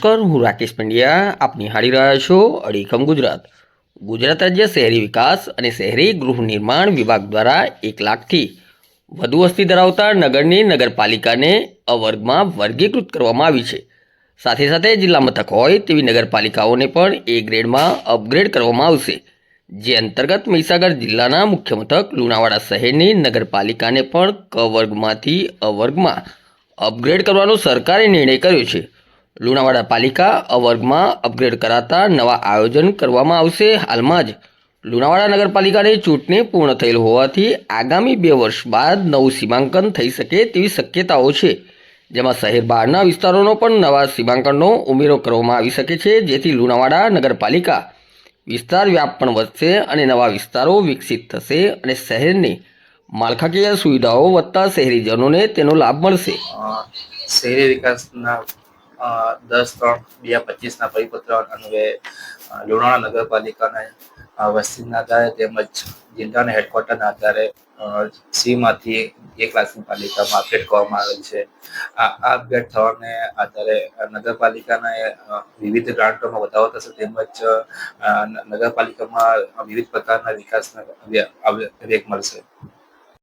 નમસ્કાર, હું રાકેશ પંડ્યા. આપ નિહાળી રહ્યા છો અડીખમ ગુજરાત. ગુજરાત રાજ્ય શહેરી વિકાસ અને શહેરી ગૃહ નિર્માણ વિભાગ દ્વારા એક લાખથી વધુ વસ્તી ધરાવતા નગરની નગરપાલિકાને અવર્ગમાં વર્ગીકૃત કરવામાં આવી છે. સાથે સાથે જિલ્લા મથક હોય તેવી નગરપાલિકાઓને પણ એ ગ્રેડમાં અપગ્રેડ કરવામાં આવશે. જે અંતર્ગત મહીસાગર જિલ્લાના મુખ્ય મથક લુણાવાડા શહેરની નગરપાલિકાને પણ ક વર્ગમાંથી અવર્ગમાં અપગ્રેડ કરવાનો સરકારે નિર્ણય કર્યો છે. લુણાવાડા પાલિકા અવર્ગમાં અપગ્રેડ કરાતા નવા આયોજન કરવામાં આવશે. હાલમાં જ લુણાવાડા નગરપાલિકાની ચૂંટણી પૂર્ણ થયેલ હોવાથી આગામી બે વર્ષ બાદ નવું સીમાંકન થઈ શકે તેવી શક્યતાઓ છે. જેમાં શહેર બહારના વિસ્તારોનો પણ નવા સીમાંકનનો ઉમેરો કરવામાં આવી શકે છે. જેથી લુણાવાડા નગરપાલિકા વિસ્તાર વ્યાપ પણ વધશે અને નવા વિસ્તારો વિકસિત થશે અને શહેરની માળખાકીય સુવિધાઓ વધતા શહેરીજનોને તેનો લાભ મળશે. શહેરી વિકાસના દસ, ત્રણ, બે હજાર પચીસના પરિપત્ર અન્વયે લુણાવાડા નગરપાલિકાના વસ્તીના આધારે તેમજ જિલ્લાના હેડક્વાર્ટરના આધારે સીમાંથી એક લાખની પાલિકામાં અપડેટ કરવામાં આવેલ છે. આ અપડેટ થવાને આધારે નગરપાલિકાના વિવિધ ગ્રાન્ટોમાં વધારો થશે તેમજ નગરપાલિકામાં વિવિધ પ્રકારના વિકાસના વેગ મળશે.